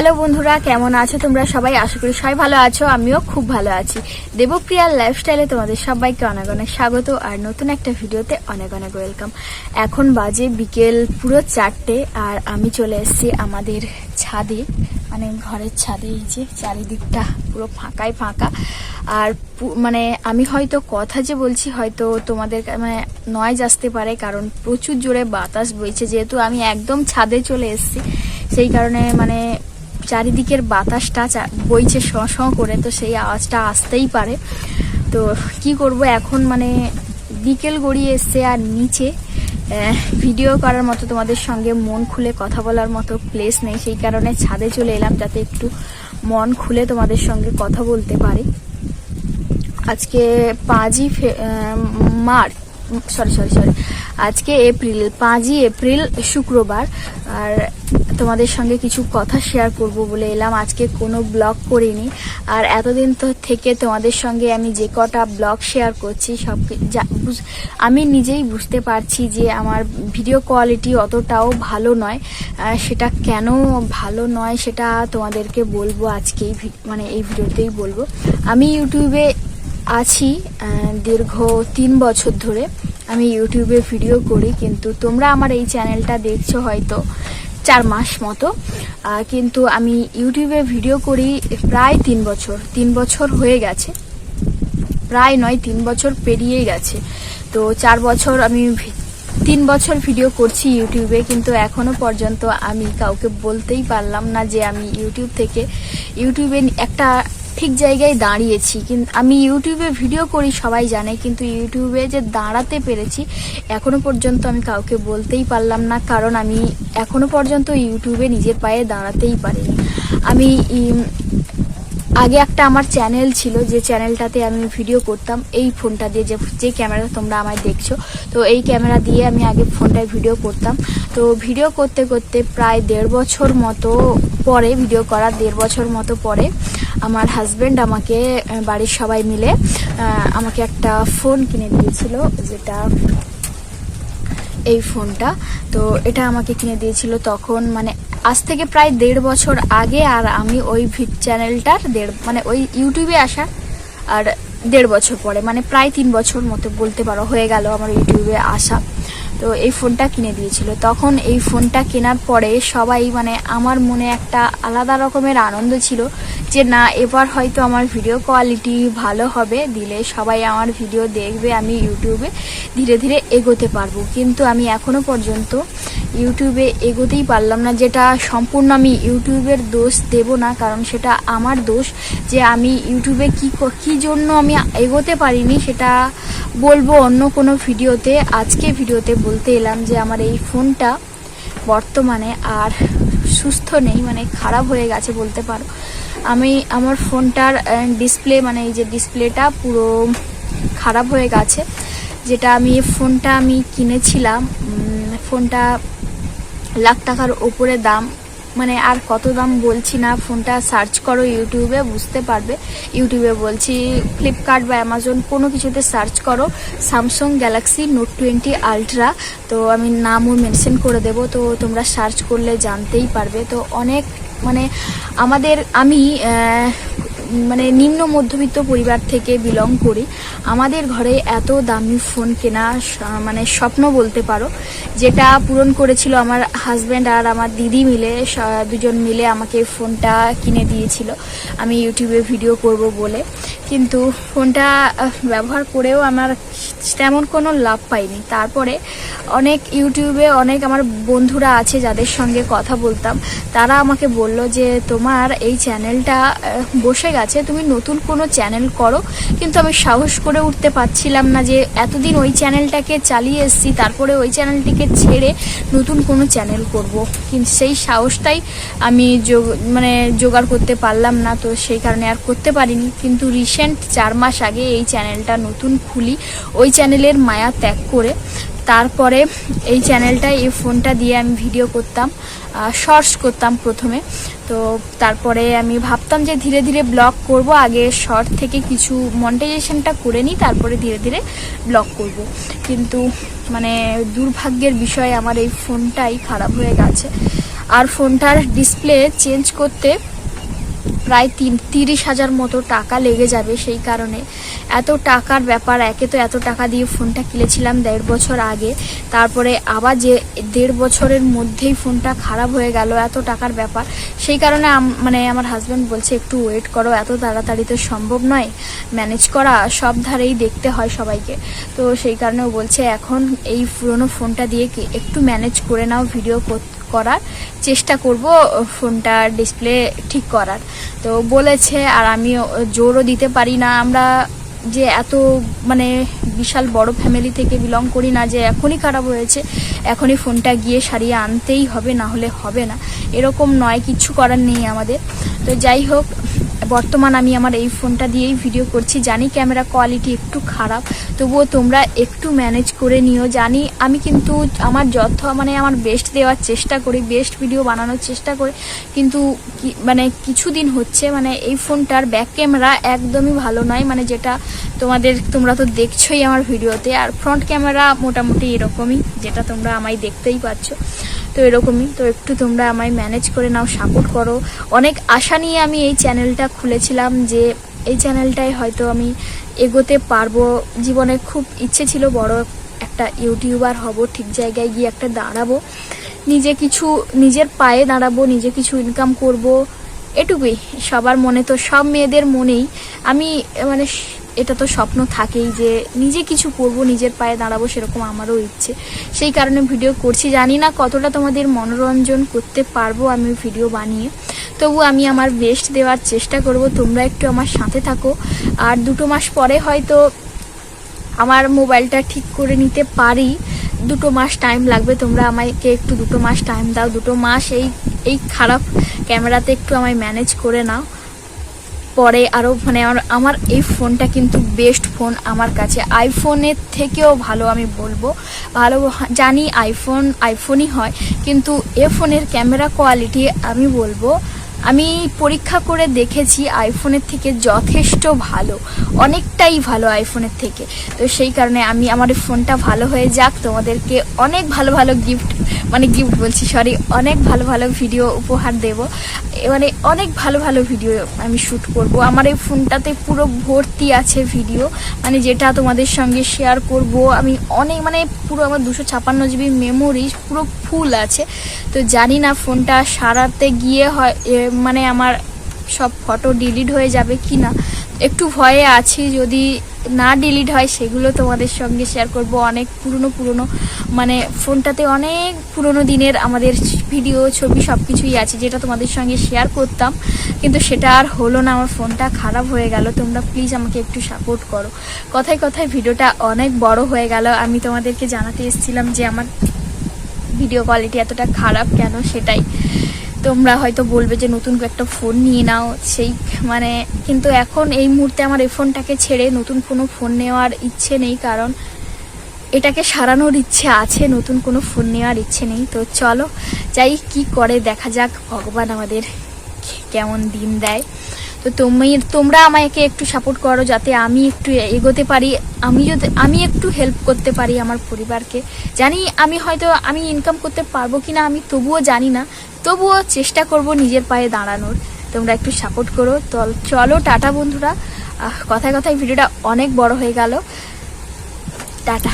Hello বন্ধুরা, কেমন আছো তোমরা সবাই? আশা করি সবাই ভালো আছো, আমিও খুব ভালো আছি। দেবপ্রিয়ার লাইফস্টাইলে তোমাদের সবাইকে অনেক অনেক স্বাগত, আর নতুন একটা ভিডিওতে অনেক অনেক ওয়েলকাম এখন বাজে বিকেল পুরো চারটে, আর আমি চলে এসেছি আমাদের ছাদে মানে ঘরের ছাদে, এই যে চারিদিকটা পুরো ফাঁকাই ফাঁকা। আর মানে আমি হয়তো কথা যে বলছি, হয়তো তোমাদের মানে নয়েজ আসতে পারে, কারণ প্রচুর জোরে বাতাস বইছে, যেহেতু আমি একদম ছাদে চলে এসেছি। সেই কারণে মানে চারিদিকের বাতাসটা বইছে শ করে, তো সেই আওয়াজটা আসতেই পারে। তো কি করব এখন মানে বিকেল গড়িয়ে এসছে আর নিচে। ভিডিও করার মতো তোমাদের সঙ্গে মন খুলে কথা বলার মতো প্লেস নেই, সেই কারণে ছাদে চলে এলাম যাতে একটু মন খুলে তোমাদের সঙ্গে কথা বলতে পারি। আজকে পাঁচই মার্চ সরি সরি সরি আজকে এপ্রিল, পাঁচই এপ্রিল, শুক্রবার। আর তোমাদের সঙ্গে কিছু কথা শেয়ার করব বলে এলাম। আজকে কোনো ব্লগ করিনি। আর এতদিন তো থেকে তোমাদের সঙ্গে আমি যে কটা ব্লগ শেয়ার করছি, সব আমি নিজেই বুঝতে পারছি যে আমার ভিডিও কোয়ালিটি অতটাও ভালো নয়। সেটা কেন ভালো নয় সেটা তোমাদেরকে বলব আজকেই মানে এই ভিডিওতেই বলব। আমি ইউটিউবে আছি দীর্ঘ তিন বছর ধরে। আমি ইউটিউবে ভিডিও করি, কিন্তু তোমরা আমার এই চ্যানেলটা দেখছ হয়তো চার মাস মতো। কিন্তু আমি ইউটিউবে ভিডিও করি প্রায় তিন বছর তিন বছর হয়ে গেছে। প্রায় নয়, তিন বছর পেরিয়ে গেছে। তো চার বছর আমি তিন বছর ভিডিও করছি ইউটিউবে কিন্তু এখনও পর্যন্ত আমি কাউকে বলতেই পারলাম না যে আমি ইউটিউব থেকে ইউটিউবে একটা ঠিক জায়গায় দাঁড়িয়েছি। কিন্তু আমি ইউটিউবে ভিডিও করি, সবাই জানে, কিন্তু ইউটিউবে যে দাঁড়াতে পেরেছি, এখনও পর্যন্ত আমি কাউকে বলতেই পারলাম না, কারণ আমি এখনও পর্যন্ত ইউটিউবে নিজের পায়ে দাঁড়াতেই পারিনি। আমি আগে একটা আমার চ্যানেল ছিল, যে চ্যানেলটাতে আমি ভিডিও করতাম, এই ফোনটা দিয়ে যে যে ক্যামেরা তোমরা আমায় দেখছ। তো এই ক্যামেরা দিয়ে আমি আগে ফোনটায় ভিডিও করতাম। তো ভিডিও করতে করতে প্রায় দেড় বছর মতো পরে ভিডিও করার দেড় বছর মতো পরে, আমার হাজব্যান্ড আমাকে বাড়ির সবাই মিলে আমাকে একটা ফোন কিনে দিয়েছিল, যেটা এই ফোনটা তো এটা আমাকে কিনে দিয়েছিল তখন মানে আজ থেকে প্রায় দেড় বছর আগে আর আমি ওই ভিড চ্যানেলটার দেড় মানে ওই ইউটিউবে আসা আর দেড় বছর পরে মানে প্রায় তিন বছর মতো বলতে পারো হয়ে গেল আমার ইউটিউবে আসা। তো এই ফোনটা কিনে দিয়েছিল। তখন এই ফোনটা কেনার পরে সবাই মানে আমার মনে একটা আলাদা রকমের আনন্দ ছিল যে না, এবার হয়তো আমার ভিডিও কোয়ালিটি ভালো হবে, দিলে সবাই আমার ভিডিও দেখবে, আমি ইউটিউবে ধীরে ধীরে এগোতে পারব। কিন্তু আমি এখনও পর্যন্ত ইউটিউবে এগোতেই পারলাম না, যেটা সম্পূর্ণ আমি ইউটিউবের দোষ দেব না, কারণ সেটা আমার দোষ যে আমি ইউটিউবে ক- কি জন্য আমি এগোতে পারিনি, সেটা বলব অন্য কোনো ভিডিওতে। আজকে ভিডিওতে বলতে এলাম যে আমার এই ফোনটা বর্তমানে আর সুস্থ নেই মানে খারাপ হয়ে গেছে বলতে পারো। আমি আমার ফোনটার ডিসপ্লে মানে এই যে ডিসপ্লেটা পুরো খারাপ হয়ে গেছে। যেটা আমি, ফোনটা আমি কিনেছিলাম ফোনটা লাখ টাকার ওপরে দাম মানে আর কত দাম বলছি না, ফোনটা সার্চ করো ইউটিউবে, বুঝতে পারবে। ইউটিউবে বলছি ফ্লিপকার্ট বা অ্যামাজন কোনো কিছুতে সার্চ করো Samsung Galaxy Note twenty Ultra তো আমি নামও মেনশন করে দেব, তো তোমরা সার্চ করলে জানতেই পারবে। তো অনেক মানে আমাদের, আমি মানে নিম্ন মধ্যবিত্ত পরিবার থেকে বিলং করি। আমাদের ঘরে এত দামি ফোন কেনা মানে স্বপ্ন বলতে পারো, যেটা পূরণ করেছিল আমার হাজব্যান্ড আর আমার দিদি মিলে দুজন মিলে আমাকে ফোনটা কিনে দিয়েছিল। আমি ইউটিউবে ভিডিও করব বলে। কিন্তু ফোনটা ব্যবহার করেও আমার তেমন কোনো লাভ পাইনি। তারপরে অনেক ইউটিউবে অনেক আমার বন্ধুরা আছে যাদের সঙ্গে কথা বলতাম। তারা আমাকে বলল যে, তোমার এই চ্যানেলটা বসে গেছে। তুমি নতুন কোনো চ্যানেল করো। কিন্তু আমি সাহস করে উঠতে পারছিলাম না যে, এতদিন ওই চ্যানেলটাকে চালিয়ে এসেছি, তারপরে ওই চ্যানেলটিকে ছেড়ে নতুন কোনো চ্যানেল করব। কিন্তু সেই সাহসটাই আমি যোগ- মানে জোগাড় করতে পারলাম না। তো সেই কারণে আর করতে পারিনি। কিন্তু রিসেন্ট চার মাস আগে এই চ্যানেলটা নতুন খুলি। ওই চ্যানেলের মায়া ত্যাগ করে তারপরে এই চ্যানেলটা এই ফোনটা দিয়ে আমি ভিডিও করতাম শর্টস করতাম প্রথমে। তো তারপরে আমি ভাবতাম যে ধীরে ধীরে ব্লগ করব, আগে শর্ট থেকে কিছু মনিটাইজেশনটা করে নিই, তারপরে ধীরে ধীরে ব্লগ করব। কিন্তু মানে দুর্ভাগ্যের বিষয়, আমার এই ফোনটাই খারাপ হয়ে গেছে। আর ফোনটার ডিসপ্লে চেঞ্জ করতে প্রায় তিন, তিরিশ হাজার মতো টাকা লেগে যাবে সেই কারণে। এত টাকার ব্যাপার, একে তো এত টাকা দিয়ে ফোনটা কিনেছিলাম দেড় বছর আগে। তারপরে আবার যে দেড় বছরের মধ্যেই ফোনটা খারাপ হয়ে গেল, এত টাকার ব্যাপার। সেই কারণে মানে আমার হাজব্যান্ড বলছে, একটু ওয়েট করো, এত তাড়াতাড়ি তো সম্ভব নয়। ম্যানেজ করা, সব ধারেই দেখতে হয় সবাইকে। তো সেই কারণে ও বলছে, এখন এই পুরোনো ফোনটা দিয়ে কি একটু ম্যানেজ করে নাও ভিডিও করার চেষ্টা করব ফোনটা ডিসপ্লে ঠিক করার। তো বলেছে, আর আমি জোরও দিতে পারি না। আমরা যে এত মানে বিশাল বড় ফ্যামিলি থেকে বিলং করি না, যে এখনই খারাপ হয়েছে, এখনই ফোনটা গিয়ে সারিয়ে আনতেই হবে, না হলে হবে না। এরকম নয়, কিচ্ছু করার নেই আমাদের। তো যাই হোক বর্তমান আমি আমার এই ফোনটা দিয়েই ভিডিও করছি। জানি ক্যামেরা কোয়ালিটি একটু খারাপ, তবুও তোমরা একটু ম্যানেজ করে নিও। জানি আমি কিন্তু আমার যথ মানে আমার বেস্ট দেওয়ার চেষ্টা করি বেস্ট ভিডিও বানানোর চেষ্টা করি। কিন্তু মানে কিছুদিন হচ্ছে মানে এই ফোনটার ব্যাক ক্যামেরা একদমই ভালো নয়। মানে যেটা তোমাদের তোমরা তো দেখছোই আমার ভিডিওতে আর ফ্রন্ট ক্যামেরা মোটামুটি এরকমই, যেটা তোমরা আমায় দেখতেই পাচ্ছ। তো এরকমই। তো একটু তোমরা আমায় ম্যানেজ করে নাও সাপোর্ট করো। অনেক আশা নিয়ে আমি এই চ্যানেলটা খুলেছিলাম যে এই চ্যানেলটায় হয়তো আমি এগোতে পারব। জীবনে খুব ইচ্ছে ছিল বড় একটা ইউটিউবার হব, ঠিক জায়গায় গিয়ে একটা দাঁড়াবো। নিজে কিছু, নিজের পায়ে দাঁড়াবো, নিজে কিছু ইনকাম করব। এটুকুই। সবার মনে তো সব মেয়েদের মনেই। আমি মানে এটা তো স্বপ্ন থাকেই যে নিজে কিছু করব, নিজের পায়ে দাঁড়াবো সেরকম আমারও ইচ্ছে। সেই কারণে ভিডিও করছি। জানি না কতটা তোমাদের মনোরঞ্জন করতে পারব আমি ভিডিও বানিয়ে। তবু আমি আমার বেস্ট দেওয়ার চেষ্টা করব। তোমরা একটু আমার সাথে থাকো। আর দুটো মাস পরে হয়তো আমার মোবাইলটা ঠিক করে নিতে পারি। দুটো মাস টাইম লাগবে। তোমরা আমাকে একটু দুটো মাস টাইম দাও। দুটো মাস এই এই খারাপ ক্যামেরাতে একটু আমায় ম্যানেজ করে নাও। পরে আরও মানে আমার এই ফোনটা কিন্তু বেস্ট ফোন আমার কাছে। আইফোনের থেকেও ভালো আমি বলব। ভালো জানি আইফোন আইফোনই হয়, কিন্তু এ ফোনের ক্যামেরা কোয়ালিটি আমি বলব আমি পরীক্ষা করে দেখেছি আইফোনের থেকে যথেষ্ট ভালো, অনেকটাই ভালো আইফোনের থেকে। তো সেই কারণে আমি, আমার ফোনটা ভালো হয়ে যাক, তোমাদেরকে অনেক ভালো ভালো গিফট মানে গিফট বলছি সরি অনেক ভালো ভালো ভিডিও উপহার দেব। মানে অনেক ভালো ভালো ভিডিও আমি শ্যুট করব। আমার এই ফোনটাতে পুরো ভর্তি আছে ভিডিও মানে যেটা তোমাদের সঙ্গে শেয়ার করব। আমি অনেক মানে পুরো আমার দুশো ছাপান্ন জিবি মেমোরি পুরো ফুল আছে। তো জানি না ফোনটা সারাতে গিয়ে হয় মানে আমার সব ফটো ডিলিট হয়ে যাবে কি না একটু ভয়ে আছি, যদি না ডিলিট হয় সেগুলো তোমাদের সঙ্গে শেয়ার করব। অনেক পুরনো পুরনো মানে ফোনটাতে অনেক পুরনো দিনের আমাদের ভিডিও ছবি সব কিছুই আছে, যেটা তোমাদের সঙ্গে শেয়ার করতাম। কিন্তু সেটা আর হলো না, আমার ফোনটা খারাপ হয়ে গেল। তোমরা প্লিজ আমাকে একটু সাপোর্ট করো। কথায় কথায় ভিডিওটা অনেক বড় হয়ে গেল। আমি তোমাদেরকে জানাতে এসেছিলাম যে আমার ভিডিও কোয়ালিটি এতটা খারাপ কেন সেটাই। তোমরা হয়তো বলবে যে নতুন একটা ফোন নিয়ে নাও, সেই মানে কিন্তু এখন এই মুহূর্তে আমার এই ফোনটাকে ছেড়ে নতুন কোনো ফোন নেওয়ার ইচ্ছে নেই, কারণ এটাকে সারানোর ইচ্ছে আছে, নতুন কোনো ফোন নেওয়ার ইচ্ছে নেই। তো চলো, যাই, কি করে, দেখা যাক, ভগবান আমাদের কেমন দিন দেয়। তো তুমি তোমরা আমাকে একটু সাপোর্ট করো যাতে আমি একটু এগোতে পারি, আমি যদি আমি একটু হেল্প করতে পারি আমার পরিবারকে। জানি আমি হয়তো আমি ইনকাম করতে পারব কিনা, আমি তবুও জানি না। তবুও চেষ্টা করব নিজের পায়ে দাঁড়ানোর। তোমরা একটু সাপোর্ট করো। চলো টাটা বন্ধুরা। কথায় কথায় ভিডিওটা অনেক বড় হয়ে গেল। টাটা।